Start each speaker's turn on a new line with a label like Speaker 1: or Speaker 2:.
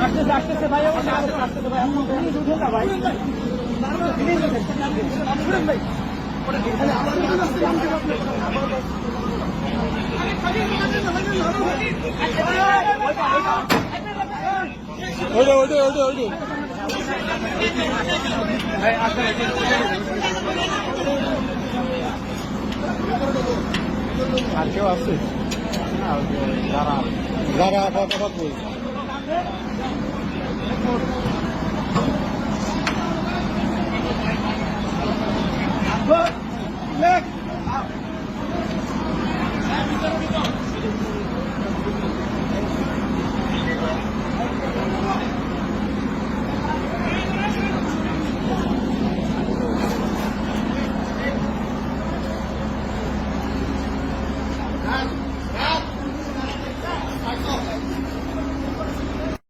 Speaker 1: আসতেছে আসতেছে ভাই আসতেছে
Speaker 2: আর কেউ আছে যারা আপাতত
Speaker 1: Look! Look!